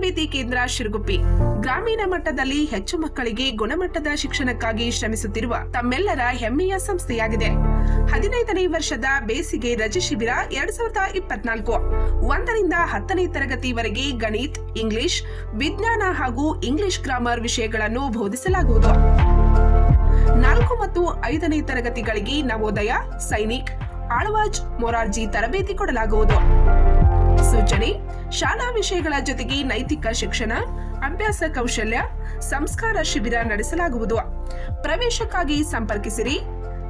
ತರಬೇತಿ ಕೇಂದ್ರ ಶಿರಗುಪ್ಪಿ. ಗ್ರಾಮೀಣ ಮಟ್ಟದಲ್ಲಿ ಹೆಚ್ಚು ಮಕ್ಕಳಿಗೆ ಗುಣಮಟ್ಟದ ಶಿಕ್ಷಣಕ್ಕಾಗಿ ಶ್ರಮಿಸುತ್ತಿರುವ ತಮ್ಮೆಲ್ಲರ ಹೆಮ್ಮೆಯ ಸಂಸ್ಥೆಯಾಗಿದೆ. ಹದಿನೈದನೇ ವರ್ಷದ ಬೇಸಿಗೆ ರಜೆ ಶಿಬಿರ ಎರಡ್ ಸಾವಿರದ ಇಪ್ಪತ್ನಾಲ್ಕು. ಒಂದರಿಂದ ಹತ್ತನೇ ತರಗತಿವರೆಗೆ ಗಣಿತ್, ಇಂಗ್ಲಿಷ್, ವಿಜ್ಞಾನ ಹಾಗೂ ಇಂಗ್ಲಿಷ್ ಗ್ರಾಮರ್ ವಿಷಯಗಳನ್ನು ಬೋಧಿಸಲಾಗುವುದು. ನಾಲ್ಕು ಮತ್ತು ಐದನೇ ತರಗತಿಗಳಿಗೆ ನವೋದಯ, ಸೈನಿಕ್, ಆಳ್ವಾಜ್, ಮೊರಾರ್ಜಿ ತರಬೇತಿ ಕೊಡಲಾಗುವುದು. ಸೂಚನೆ ಶಾಲಾ ವಿಷಯಗಳ ಜೊತೆಗೆ ನೈತಿಕ ಶಿಕ್ಷಣ, ಅಭ್ಯಾಸ ಕೌಶಲ್ಯ, ಸಂಸ್ಕಾರ ಶಿಬಿರ ನಡೆಸಲಾಗುವುದು. ಪ್ರವೇಶಕ್ಕಾಗಿ ಸಂಪರ್ಕಿಸಿರಿ.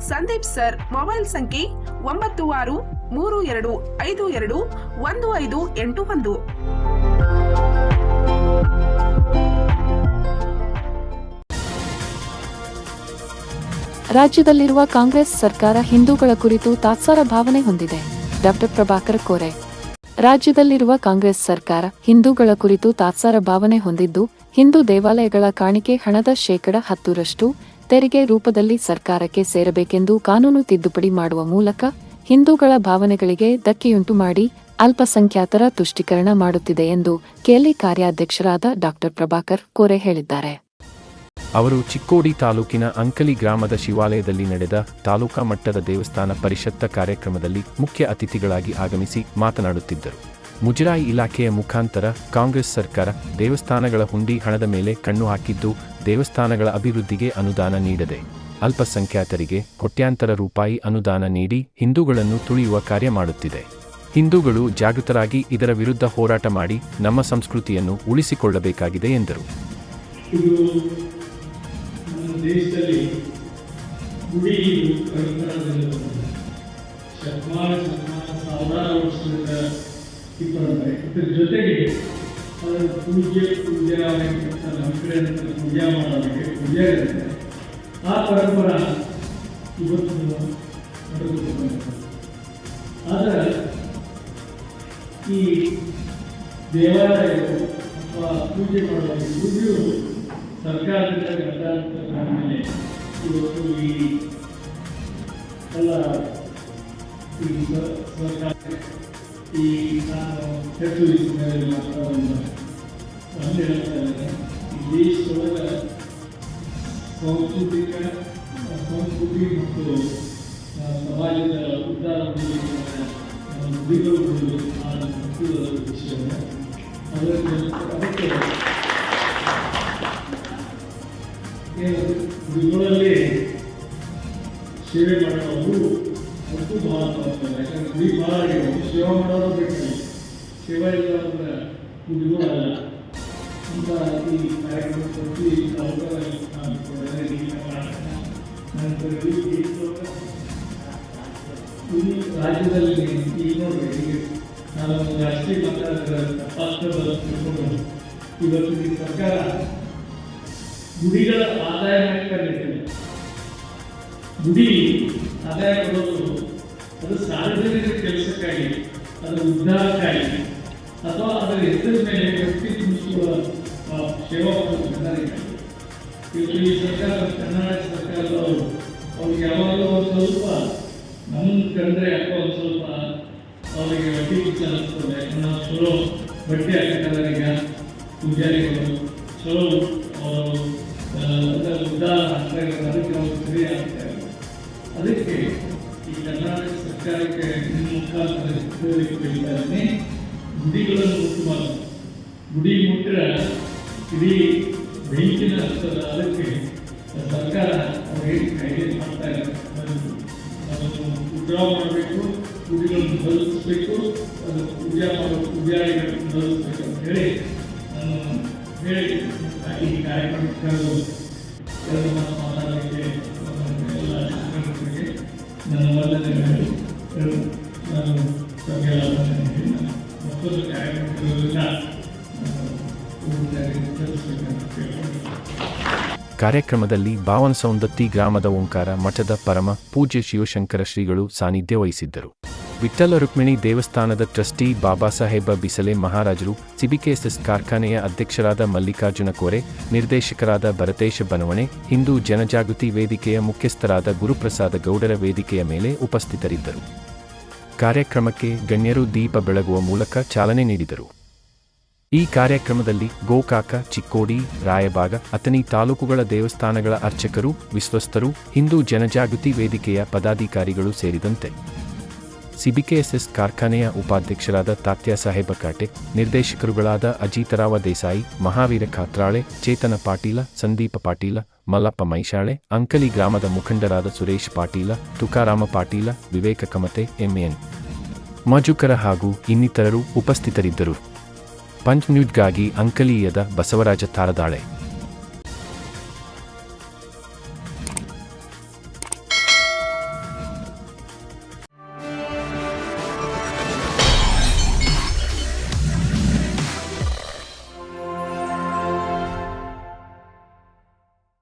ಸಂದೀಪ್ ಸರ್, ಮೊಬೈಲ್ ಸಂಖ್ಯೆ ಒಂಬತ್ತು ಆರು, ಮೂರು ಎರಡು ಐದು ಎರಡು, ಒಂದು ಐದು ಎಂಟು ಒಂದು. ರಾಜ್ಯದಲ್ಲಿರುವ ಕಾಂಗ್ರೆಸ್ ಸರ್ಕಾರ ಹಿಂದೂಗಳ ಕುರಿತು ತಾತ್ಸಾರ ಭಾವನೆ ಹೊಂದಿದೆ. ಡಾಕ್ಟರ್ ಪ್ರಭಾಕರ್ ಕೋರೆ ರಾಜ್ಯದಲ್ಲಿರುವ ಕಾಂಗ್ರೆಸ್ ಸರ್ಕಾರ ಹಿಂದೂಗಳ ಕುರಿತು ತಾತ್ಸಾರ ಭಾವನೆ ಹೊಂದಿದ್ದು, ಹಿಂದೂ ದೇವಾಲಯಗಳ ಕಾಣಿಕೆ ಹಣದ ಶೇಕಡ ಹತ್ತರಷ್ಟು ತೆರಿಗೆ ರೂಪದಲ್ಲಿ ಸರ್ಕಾರಕ್ಕೆ ಸೇರಬೇಕೆಂದು ಕಾನೂನು ತಿದ್ದುಪಡಿ ಮಾಡುವ ಮೂಲಕ ಹಿಂದೂಗಳ ಭಾವನೆಗಳಿಗೆ ಧಕ್ಕೆಯುಂಟು ಮಾಡಿ ಅಲ್ಪಸಂಖ್ಯಾತರ ತುಷ್ಟೀಕರಣ ಮಾಡುತ್ತಿದೆ ಎಂದು ಕೆಎಲ್ಇ ಕಾರ್ಯಾಧ್ಯಕ್ಷರಾದ ಡಾ ಪ್ರಭಾಕರ್ ಕೋರೆ ಹೇಳಿದ್ದಾರೆ. ಅವರು ಚಿಕ್ಕೋಡಿ ತಾಲೂಕಿನ ಅಂಕಲಿ ಗ್ರಾಮದ ಶಿವಾಲಯದಲ್ಲಿ ನಡೆದ ತಾಲೂಕಾ ಮಟ್ಟದ ದೇವಸ್ಥಾನ ಪರಿಷತ್ತ ಕಾರ್ಯಕ್ರಮದಲ್ಲಿ ಮುಖ್ಯ ಅತಿಥಿಗಳಾಗಿ ಆಗಮಿಸಿ ಮಾತನಾಡುತ್ತಿದ್ದರು. ಮುಜರಾಯಿ ಇಲಾಖೆಯ ಮುಖಾಂತರ ಕಾಂಗ್ರೆಸ್ ಸರ್ಕಾರ ದೇವಸ್ಥಾನಗಳ ಹುಂಡಿ ಹಣದ ಮೇಲೆ ಕಣ್ಣು ಹಾಕಿದ್ದು ದೇವಸ್ಥಾನಗಳ ಅಭಿವೃದ್ಧಿಗೆ ಅನುದಾನ ನೀಡದೆ, ಅಲ್ಪಸಂಖ್ಯಾತರಿಗೆ ಕೋಟ್ಯಾಂತರ ರೂಪಾಯಿ ಅನುದಾನ ನೀಡಿ ಹಿಂದೂಗಳನ್ನು ತುಳಿಯುವ ಕಾರ್ಯ ಮಾಡುತ್ತಿದೆ. ಹಿಂದೂಗಳು ಜಾಗೃತರಾಗಿ ಇದರ ವಿರುದ್ಧ ಹೋರಾಟ ಮಾಡಿ ನಮ್ಮ ಸಂಸ್ಕೃತಿಯನ್ನು ಉಳಿಸಿಕೊಳ್ಳಬೇಕಾಗಿದೆ ಎಂದರು. ನಮ್ಮ ದೇಶದಲ್ಲಿ ಗುಡಿ ಪರಿಕರದಿಂದ ಬಂದಿದೆ ಶತಮಾನ ಶತಮಾನ ಸಾವಿರಾರು ವರ್ಷದಿಂದ ಈ ಪರಂಪರೆ ಇದರ ಜೊತೆಗೆ ಅದರ ಪೂಜೆ ಪೂಜಾಲಯಕ್ಕೆ ನಮ್ಮ ಕಡೆ ಪೂಜೆ ಮಾಡೋದಕ್ಕೆ ಪೂಜೆ ಇರುತ್ತೆ ಆ ಪರಂಪರ ಇವತ್ತು ಆದರೆ ಈ ದೇವಾಲಯಗಳು ಅಥವಾ ಪೂಜೆ ಮಾಡುವ ಪೂಜೆಯು ಸರ್ಕಾರದಿಂದ ಗಂಟಾಂತರ ಮೇಲೆ ಇವತ್ತು ಈ ಎಲ್ಲ ಈ ಸರ್ಕಾರ ಈ ನಾನು ಹೆಚ್ಚು ಮಾತ್ರ ಒಂದು ಒಂದು ಹೇಳ್ತಾ ಇದ್ದೇನೆ ದೇಶದೊಳಗೆ ಸಾಂಸ್ಕೃತಿಕ ಸಂಸ್ಕೃತಿ ಮತ್ತು ಸಮಾಜದ ಉದ್ಧಾರ ಗುರಿಗಳು ಆ ವಿಷಯ ಅದಕ್ಕೆ ಅದಕ್ಕೆ ಏನು ಗುಡಿಗಳಲ್ಲಿ ಸೇವೆ ಮಾಡೋದು ಅದು ಭಾಳ ತಪ್ಪಲ್ಲ ಯಾಕಂದ್ರೆ ಗುಡಿ ಭಾಳ ಆಗ್ಯಾವ ಸೇವೆ ಮಾಡೋದು ಬೇಕಿಲ್ಲ ಸೇವೆ ಇಲ್ಲ ಅಂದ್ರೆ ಗುಡಿಗಳಲ್ಲ ಅಂತ ಈ ಕಾರ್ಯಕ್ರಮ ಪ್ರತಿ ತಾಲೂಕಲ್ಲಿ ನಾನು ಕೊಡಲಿ ಕರ್ನಾಟಕ ನಂತರ ಈ ದೇಶದೊಳಗೆ ಈ ರಾಜ್ಯದಲ್ಲಿ ಈಗ ನೋಡ್ರಿ ಈಗ ನಾನು ಒಂದು ರಾಷ್ಟ್ರೀಯ ಮಟ್ಟದ ತಪ್ಪಾಸ್ತ್ರ ತಿಳ್ಕೊಂಡು ಇವತ್ತು ಈ ಸರ್ಕಾರ ಗುಡಿಗಳ ಆದಾಯ ಕಂಡಿದ್ದೇನೆ ಗುಡಿ ಆದಾಯ ಕೊಡೋದು ಅದು ಸಾರ್ವಜನಿಕ ಕೆಲಸಕ್ಕಾಗಿ ಅದರ ಉದ್ಧಾರಕ್ಕಾಗಿ, ಅಥವಾ ಅದರ ಹೆಸರ ಮೇಲೆ ವ್ಯಕ್ತಿ ತುಂಬಿಸುವ ಸೇವಾ ಜನರಿಗಾಗಿ ಇವತ್ತು ಈ ಸರ್ಕಾರ, ಕರ್ನಾಟಕ ಸರ್ಕಾರದವರು ಅವ್ರಿಗೆ ಯಾವಾಗಲೂ ಒಂದು ಸ್ವಲ್ಪ ನಮ್ಮನ್ನು ಕಂಡ್ರೆ ಯಾಕೋ ಒಂದು ಸ್ವಲ್ಪ ಅವರಿಗೆ ಬಡ್ಡಿ ಕಿಚ್ಚ ಅನಿಸ್ತದೆ ನಾವು ಚಲೋ ಬಟ್ಟೆ ಹಾಕಿದ್ದಾರೆ ಈಗ ಪೂಜಾರಿಗಳು. ಚಲೋ ಅವರು ಅದಕ್ಕೆ ಸರಿ ಆಗ್ತಾ ಅದಕ್ಕೆ ಈ ಕರ್ನಾಟಕ ಸರ್ಕಾರಕ್ಕೆ ಮುಖಾಂತರ ಬಯಸ್ತಾ ಗುಡಿಗಳನ್ನು ಮುಟ್ಟು ಗುಡಿ ಮುಟ್ಟರೆ ಇಡೀ ಬೆಂಕಿನ ಹತ್ತದ ಅದಕ್ಕೆ ಸರ್ಕಾರ ಅವ್ರಿಗೆ ಕಾಯ್ದೆ ಮಾಡ್ತಾ ಇದೆ ಅದನ್ನು ಉಗ್ರಾವ ಮಾಡಬೇಕು ಗುಡಿಗಳನ್ನು ಬದಲಿಸಬೇಕು ಅದು ಮಾಡೋ ಪೂಜಾರಿಗಳನ್ನು ಬದಲಿಸಬೇಕು ಅಂತ ಹೇಳಿ ನಾನು ಹೇಳಿ ಈ ಕಾರ್ಯಕ್ರಮಕ್ಕೆ ಕಾರ್ಯಕ್ರಮದಲ್ಲಿ ಬಾವನ್ ಸೌಂದತ್ತಿ ಗ್ರಾಮದ ಓಂಕಾರ ಮಠದ ಪರಮ ಪೂಜ್ಯ ಶಿವಶಂಕರ ಶ್ರೀಗಳು ಸಾನ್ನಿಧ್ಯ ವಹಿಸಿದ್ದರು. ವಿಠ್ಠಲ ರುಕ್ಮಿಣಿ ದೇವಸ್ಥಾನದ ಟ್ರಸ್ಟಿ ಬಾಬಾ ಸಾಹೇಬ ಬಿಸಲೆ ಮಹಾರಾಜರು, ಸಿಬಿಕೆಎಸ್ಎಸ್ ಕಾರ್ಖಾನೆಯ ಅಧ್ಯಕ್ಷರಾದ ಮಲ್ಲಿಕಾರ್ಜುನ ಕೋರೆ, ನಿರ್ದೇಶಕರಾದ ಭರತೇಶ ಬನವಣೆ, ಹಿಂದೂ ಜನಜಾಗೃತಿ ವೇದಿಕೆಯ ಮುಖ್ಯಸ್ಥರಾದ ಗುರುಪ್ರಸಾದ ಗೌಡರ ವೇದಿಕೆಯ ಮೇಲೆ ಉಪಸ್ಥಿತರಿದ್ದರು. ಕಾರ್ಯಕ್ರಮಕ್ಕೆ ಗಣ್ಯರು ದೀಪ ಬೆಳಗುವ ಮೂಲಕ ಚಾಲನೆ ನೀಡಿದರು. ಈ ಕಾರ್ಯಕ್ರಮದಲ್ಲಿ ಗೋಕಾಕ, ಚಿಕ್ಕೋಡಿ ರಾಯಬಾಗ ಅಥನಿ ತಾಲೂಕುಗಳ ದೇವಸ್ಥಾನಗಳ ಅರ್ಚಕರು ವಿಶ್ವಸ್ತರು ಹಿಂದೂ ಜನಜಾಗೃತಿ ವೇದಿಕೆಯ ಪದಾಧಿಕಾರಿಗಳು ಸೇರಿದಂತೆ ಸಿಬಿಕೆಎಸ್ಎಸ್ ಕಾರ್ಖಾನೆಯ ಉಪಾಧ್ಯಕ್ಷರಾದ ತಾತ್ಯ ಸಾಹೇಬ ಕಾಟೆ, ನಿರ್ದೇಶಕರುಗಳಾದ ಅಜಿತರಾವ ದೇಸಾಯಿ, ಮಹಾವೀರ ಖಾತ್ರಾಳೆ, ಚೇತನ ಪಾಟೀಲ, ಸಂದೀಪ ಪಾಟೀಲ, ಮಲ್ಲಪ್ಪ ಮೈಶಾಳೆ, ಅಂಕಲಿ ಗ್ರಾಮದ ಮುಖಂಡರಾದ ಸುರೇಶ್ ಪಾಟೀಲ, ತುಕಾರಾಮ ಪಾಟೀಲ, ವಿವೇಕ ಕಮತೆ, ಎಂಎನ್ ಮಜುಕರ ಹಾಗೂ ಇನ್ನಿತರರು ಉಪಸ್ಥಿತರಿದ್ದರು. ಪಂಚ್ ಅಂಕಲಿಯದ ಬಸವರಾಜ ತಾರದಾಳೆ.